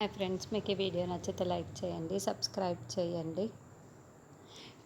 Hi friends మీకు ఈ video నచ్చితే లైక్ చేయండి సబ్స్క్రైబ్ చేయండి.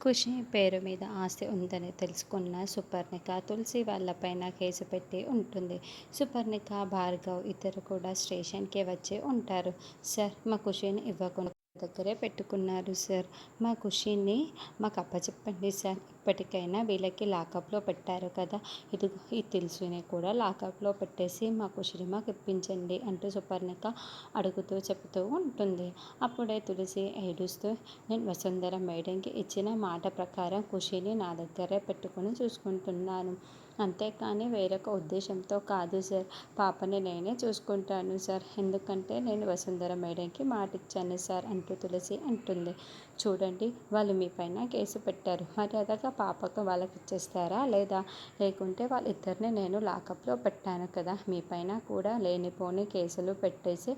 ఖుషి పేరు మీద ఆస్తి ఉందని తెలుసుకున్న సుపర్ణిక తులసి వాళ్ళపైన కేసు పెట్టి ఉంటుంది. సుపర్ణిక భార్గవ్ ఇద్దరు కూడా స్టేషన్కి వచ్చి ఉంటారు. సార్ మా ఖుషిని ఇవ్వకుండా దగ్గరే పెట్టుకున్నారు సార్. మా ఖుషిని మాకు అప్పచెప్పండి సార్. ఇప్పటికైనా వీళ్ళకి లాకప్లో పెట్టారు కదా. ఇది ఈ తెలుసుని కూడా లాకప్లో పెట్టేసి మా ఖుషిని మాకు ఇప్పించండి అంటూ సుపర్ణిక అడుగుతూ చెబుతూ ఉంటుంది. అప్పుడే తులసి ఏడుస్తూ నేను వసుంధర మేడంకి ఇచ్చిన మాట ప్రకారం ఖుషిని నా దగ్గరే పెట్టుకుని చూసుకుంటున్నాను. అంతేకాని వేరొక ఉద్దేశంతో కాదు సార్. పాపని నేనే చూసుకుంటాను సార్. ఎందుకంటే నేను వసుంధర మేడంకి మాట ఇచ్చాను సార్ అంటూ తులసి అంటుంది. చూడండి వాళ్ళు మీ పైన కేసు పెట్టారు. మర్యాదగా పాపకు వాళ్ళకి ఇచ్చేస్తారా లేదా లేకుంటే వాళ్ళిద్దరిని నేను లాకప్లో పెట్టాను కదా. మీ పైన కూడా లేనిపోని కేసులు పెట్టేసి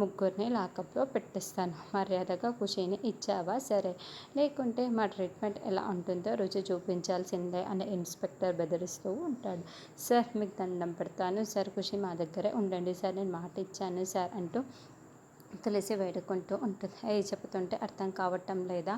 ముగ్గురిని లాకప్లో పెట్టేస్తాను. మర్యాదగా ఖుషిని ఇచ్చావా? సరే. లేకుంటే మా ట్రీట్మెంట్ ఎలా ఉంటుందో రుచి చూపించాల్సిందే అని ఇన్స్పెక్టర్ బెదిరిస్తూ ఉంటాడు. సార్ మీకు దండం పెడతాను. సార్ ఖుషి మా దగ్గరే ఉండండి. సార్ నేను మాట ఇచ్చాను సార్ అంటూ తులసి వేడుకుంటూ ఉంటుంది. అవి చెబుతుంటే అర్థం కావటం లేదా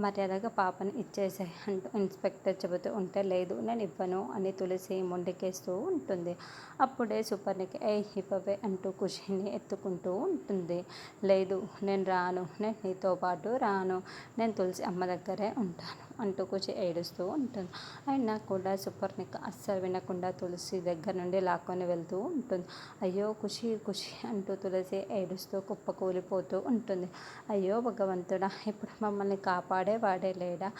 మర్యాదగా పాపని ఇచ్చేసే అంటూ ఇన్స్పెక్టర్ చెబుతూ ఉంటే లేదు నేను ఇవ్వను అని తులసి మొండికేస్తూ ఉంటుంది. అప్పుడే సూపర్నికి ఏ ఇవ్వవే అంటూ ఖుషిని ఎత్తుకుంటూ ఉంటుంది. లేదు నేను రాను నేను నీతో పాటు రాను నేను తులసి అమ్మ దగ్గరే ఉంటాను. అంటూ కూర్చి ఏడుస్తూ ఉంటుంది. అయినా కూడా సుపర్ణిక అస్సలు వినకుండా తులసి దగ్గర నుండి లాక్కొని వెళ్తూ ఉంటుంది. అయ్యో ఖుషి ఖుషి అంటూ తులసి ఏడుస్తూ కుప్పకూలిపోతూ ఉంటుంది. అయ్యో భగవంతుడా ఇప్పుడు మమ్మల్ని కాపాడే వాడే లేడా?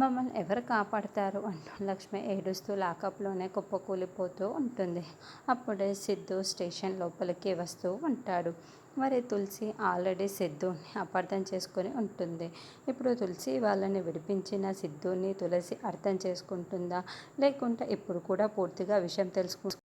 మమ్మల్ని ఎవరు కాపాడతారు అంటూ లక్ష్మి ఏడుస్తూ లాకప్లోనే కుప్పకూలిపోతూ ఉంటుంది. అప్పుడే సిద్ధు స్టేషన్ లోపలికి వస్తూ ఉంటాడు. మరి తులసి ఆల్రెడీ సిద్ధుని అపార్థం చేసుకొని ఉంటుంది. ఇప్పుడు తులసి వాళ్ళని విడిపించిన సిద్ధుని తులసి అర్థం చేసుకుంటుందా? లేకుంటే ఇప్పుడు కూడా పూర్తిగా విషయం తెలుసుకు